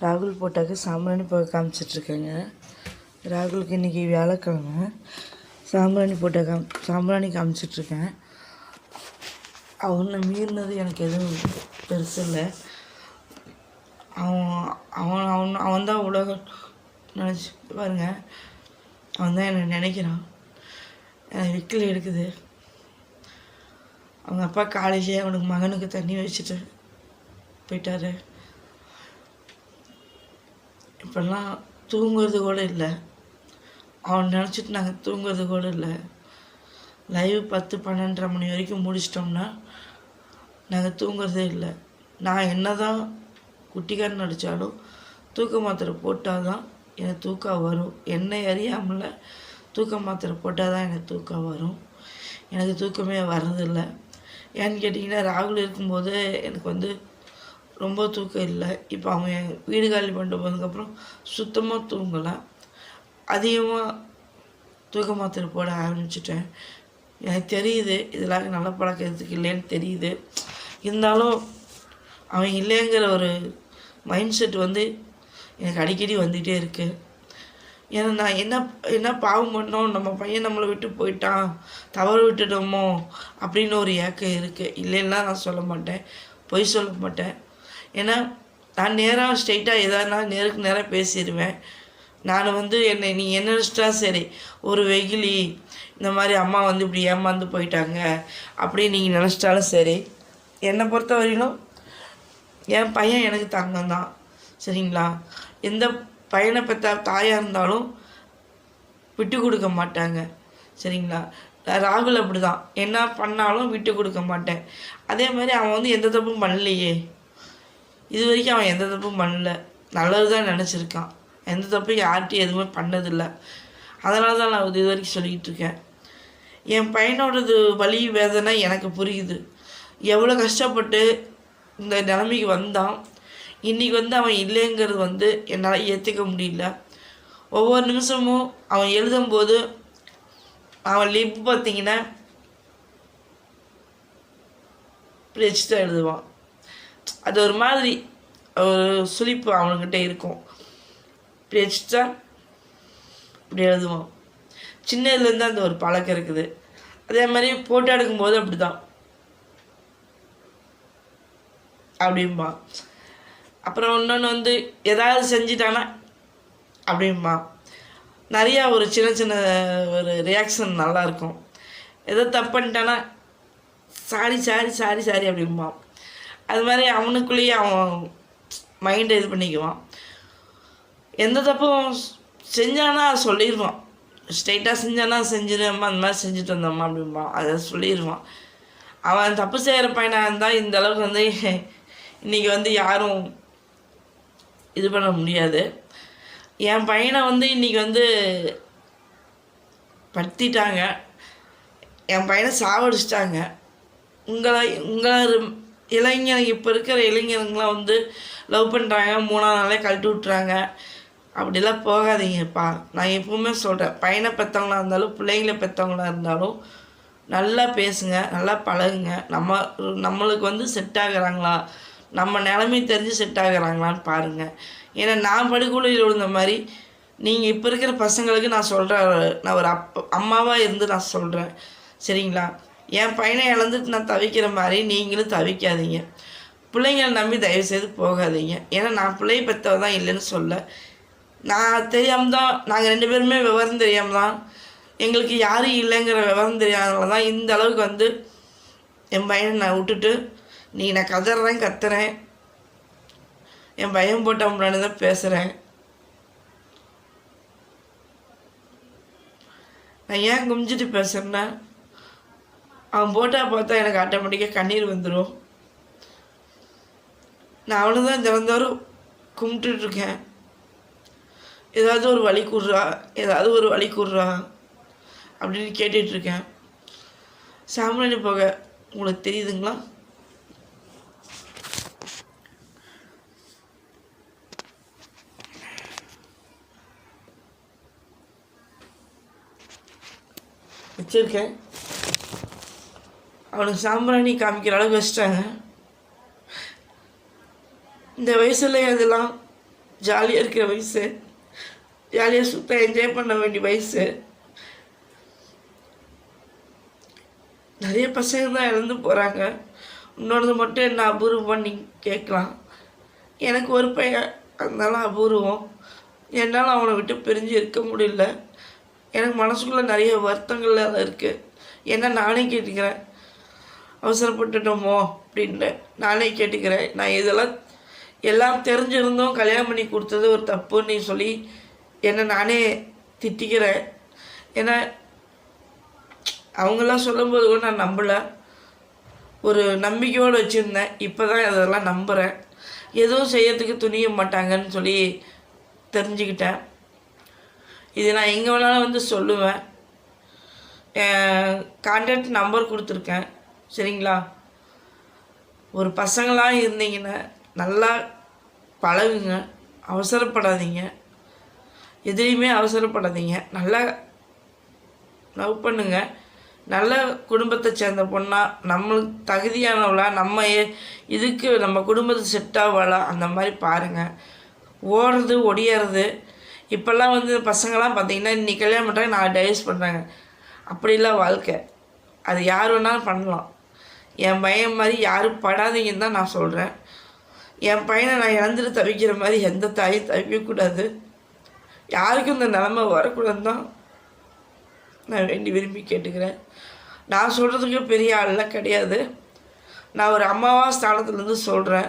ராகுல் போட்டாக்கு சாம்பிராணி போக காமிச்சிட்ருக்கேங்க. ராகுலுக்கு இன்றைக்கி வியாழக்கிழமை. சாம்பிராணி போட்ட காம் சாம்பிராணி காமிச்சிட்ருக்கேன். அவனை மீறினது எனக்கு எதுவும் பெருசு இல்லை. அவன் அவன் அவன் அவன் தான் உலகம் நினச்சி பாருங்க. அவன் தான் என்னை நினைக்கிறான். எனக்கு விக்கில் எடுக்குது. அவங்க அப்பா காலேஜே அவனுக்கு மகனுக்கு தண்ணி வச்சுட்டு போயிட்டாரு. அப்போல்லாம் தூங்குறது கூட இல்லை. அவன் நினச்சிட்டு நாங்கள் தூங்குறது கூட இல்லை. லைவ் பத்து பன்னெண்டரை மணி வரைக்கும் முடிச்சிட்டோம்னா நாங்கள் தூங்குறதே இல்லை. நான் என்ன தான் குட்டிக்காரன் நடித்தாலும் தூக்க மாத்திரை போட்டால் தான் எனக்கு தூக்கம் வரும். என்னை அறியாமல் தூக்க மாத்திரை போட்டால் தான் எனக்கு தூக்கம் வரும். எனக்கு தூக்கமே வர்றதில்லை. ஏன்னு கேட்டிங்கன்னா ராகுல் இருக்கும்போது எனக்கு வந்து ரொம்ப தூக்கம் இல்லை. இப்போ அவன் என் வீடு காலி பண்ணிட்டு போனதுக்கப்புறம் சுத்தமாக தூங்கலை. அதிகமாக தூக்க மாத்திரை போட ஆரம்பிச்சிட்டேன். எனக்கு தெரியுது இதெல்லாம் நல்ல பழக்கிறதுக்கு இல்லைன்னு தெரியுது. இருந்தாலும் அவன் இல்லைங்கிற ஒரு மைண்ட் செட் வந்து எனக்கு அடிக்கடி வந்துகிட்டே இருக்குது ஏன்னா நான் என்ன என்ன பாவம் பண்ணோம் நம்ம பையன் நம்மளை விட்டு போயிட்டான் தவறு விட்டுட்டோமோ அப்படின்னு ஒரு ஏக்கம் இருக்குது இல்லைன்னா நான் சொல்ல மாட்டேன். பொய் சொல்ல மாட்டேன். ஏன்னா நான் நேராக ஸ்ட்ரெயிட்டாக எதானா நேருக்கு நேராக பேசிடுவேன் நான் வந்து என்னை நீ என்ன நினச்சிட்டா சரி ஒரு வெகிலி இந்த மாதிரி அம்மா வந்து இப்படி ஏமாந்து போயிட்டாங்க அப்படின்னு நீங்கள் நினச்சிட்டாலும் சரி என்னை பொறுத்த வரையிலும் என் பையன் எனக்கு தங்கம் தான் சரிங்களா? எந்த பையனை பெற்ற தாயாக இருந்தாலும் விட்டு கொடுக்க மாட்டாங்க சரிங்களா? ராகுல் அப்படி தான் என்ன பண்ணாலும் விட்டு கொடுக்க மாட்டேன். அதே மாதிரி அவன் வந்து எந்த தப்பும் பண்ணலையே. இது வரைக்கும் அவன் எந்த தப்பும் பண்ணல. நல்லது தான் நினச்சிருக்கான். எந்த தப்பும் யார்கிட்டையும் எதுவுமே பண்ணதில்லை. அதனால தான் நான் இது வரைக்கும் சொல்லிக்கிட்டு இருக்கேன். என் பையனோடது வலி வேதனை எனக்கு புரியுது. எவ்வளோ கஷ்டப்பட்டு இந்த நிலைமைக்கு வந்தான். இன்றைக்கி வந்து அவன் இல்லைங்கிறது வந்து என்னால் ஏற்றுக்க முடியல. ஒவ்வொரு நிமிஷமும் அவன் எழுதும்போது அவன் லிப் பார்த்தீங்கன்னா பிரிச்சு தான் எழுதுவான். அது ஒரு மாதிரி ஒரு சுழிப்பு அவனுக்கிட்ட இருக்கும். இப்படி வச்சுட்டா இப்படி எழுதுவோம். சின்னதுலேருந்து அந்த ஒரு பழக்கம் இருக்குது. அதே மாதிரி ஃபோட்டோ எடுக்கும்போது அப்படி தான் அப்படிம்பா. அப்புறம் இன்னொன்று வந்து ஏதாவது செஞ்சிட்டானா அப்படிம்பா. நிறையா ஒரு சின்ன சின்ன ஒரு ரியாக்ஷன் நல்லாயிருக்கும். ஏதோ தப்பு பண்ணிட்டானா சாரி சாரி சாரி சாரி அப்படிம்பான் அது மாதிரி அவனுக்குள்ளேயே அவன் மைண்டை இது பண்ணிக்குவான். எந்த தப்பும் செஞ்சானா சொல்லிடுவான் ஸ்ட்ரைட்டாக செஞ்சானா செஞ்சிருந்தம்மா அந்த மாதிரி செஞ்சுட்டு வந்தோம்மா அப்படிம்பான். அதை சொல்லிடுவான் அவன் தப்பு செய்கிற பையனாக இருந்தால் இந்த அளவுக்கு வந்து இன்றைக்கி வந்து யாரும் இது பண்ண முடியாது. என் பையனை வந்து இன்றைக்கி வந்து படுத்திட்டாங்க. என் பையனை சாவடிச்சிட்டாங்க. உங்களை உங்களை இளைஞர் இப்போ இருக்கிற இளைஞருங்களாம் வந்து லவ் பண்ணுறாங்க மூணாவது நாளே கழட்டி விட்றாங்க அப்படிலாம் போகாதீங்கப்பா நான் எப்பவுமே சொல்கிறேன் பையனை பெற்றவங்களா இருந்தாலும் பிள்ளைங்கள பெற்றவங்களா இருந்தாலும் நல்லா பேசுங்க. நல்லா பழகுங்க. நம்ம நம்மளுக்கு வந்து செட் ஆகுறாங்களா? நம்ம நிலைமை தெரிஞ்சு செட் ஆகுறாங்களான்னு பாருங்கள் ஏன்னா நான் படுகொலையில் விழுந்த மாதிரி நீங்கள் இப்போ இருக்கிற பசங்களுக்கு நான் சொல்கிறேன் நான் ஒரு அப் அம்மாவாக இருந்து நான் சொல்கிறேன் சரிங்களா? என் பையனை இழந்துட்டு நான் தவிக்கிற மாதிரி நீங்களும் தவிக்காதீங்க. பிள்ளைங்களை நம்பி தயவுசெய்து போகாதீங்க. ஏன்னா நான் பிள்ளை பெற்றவ தான் இல்லைன்னு சொல்ல. நான் தெரியாமல் தான் நாங்கள் ரெண்டு பேருமே விவரம் தெரியாமல் தான் எங்களுக்கு யாரும் இல்லைங்கிற விவரம் தெரியாதனால தான் இந்த அளவுக்கு வந்து என் பையனை நான் விட்டுட்டு நீ நான் கதறேன் கத்துறேன். என் பயம் போட்ட முன்னாடி தான் பேசுகிறேன் நான் ஏன் குமிஞ்சிட்டு பேசுகிறேன்னா அவன் போட்டா பார்த்தா எனக்கு ஆட்டோமேட்டிக்காக கண்ணீர் வந்துடும் நான் அவனு தான் தினந்தோறும் கும்பிட்டுட்ருக்கேன். ஏதாவது ஒரு வழி கூடுறா ஏதாவது ஒரு வழி கூடுறா அப்படின்னு கேட்டுட்ருக்கேன். சாம்பிராணி போக உங்களுக்கு தெரியுதுங்களா? வச்சுருக்கேன். அவனுக்கு சாம்பிராணி காமிக்கிற அளவுக்கு வச்சிட்டாங்க. இந்த வயசில் அதெல்லாம் ஜாலியாக இருக்கிற வயசு. ஜாலியாக சுத்த என்ஜாய் பண்ண வேண்டிய வயசு. நிறைய பசங்க தான் இறந்து போகிறாங்க இன்னொன்று மட்டும் என்ன அபூர்வம் நீங்கள் கேட்கலாம். எனக்கு ஒரு பையன் அதனால அபூர்வம். என்னால் அவனை விட்டு பிரிஞ்சு இருக்க முடியல. எனக்கு மனசுக்குள்ளே நிறைய வருத்தங்கள் இருக்குது ஏன்னா நானே கேட்டுக்கிறேன். அவசரப்பட்டுட்டோமோ அப்படின்ட்டு நானே கேட்டுக்கிறேன். நான் இதெல்லாம் எல்லாம் தெரிஞ்சிருந்தும் கல்யாணம் பண்ணி கொடுத்தது ஒரு தப்புன்னு சொல்லி என்னை நானே திட்டிக்கிறேன். ஏன்னா அவங்களாம் சொல்லும்போது கூட நான் நம்பலை. ஒரு நம்பிக்கையோடு வச்சுருந்தேன். இப்போ தான் அதெல்லாம் நம்புகிறேன் எதுவும் செய்யறதுக்கு துணிய மாட்டாங்கன்னு சொல்லி தெரிஞ்சுக்கிட்டேன். இது நான் எங்கே வேணாலும் வந்து சொல்லுவேன். கான்டாக்ட் நம்பர் கொடுத்துருக்கேன். சரிங்களா? ஒரு பசங்களாக இருந்தீங்கன்னா நல்லா பழகுங்க. அவசரப்படாதீங்க. எதுலேயுமே அவசரப்படாதீங்க. நல்லா லவ் பண்ணுங்க. நல்ல குடும்பத்தை சேர்ந்த பொண்ணாக நம்மளுக்கு தகுதியானவளா நம்ம ஏ- இதுக்கு நம்ம குடும்பத்துக்கு செட் ஆகலா அந்த மாதிரி பாருங்கள் ஓடுறது ஒடியறது. இப்போல்லாம் வந்து பசங்களாம் பார்த்தீங்கன்னா இன்றைக்கி கல்யாணம் பண்ணுறாங்க நான் டைவர்ஸ் பண்ணுறாங்க அப்படிலாம் வாழ்க்கை. அது யார் வேணாலும் பண்ணலாம். என் பையன் மாதிரி யாரும் படாதீங்கன்னு தான் நான் சொல்கிறேன் என் பையனை நான் இழந்துட்டு தவிக்கிற மாதிரி எந்த தாயும் தவிக்கக்கூடாது யாருக்கும் இந்த நிலமை வரக்கூடாதுன்னு தான் நான் வேண்டி விரும்பி கேட்டுக்கிறேன். நான் சொல்கிறதுக்கு பெரிய ஆளெலாம் கிடையாது. நான் ஒரு அம்மாவா ஸ்தானத்துலேருந்து சொல்கிறேன்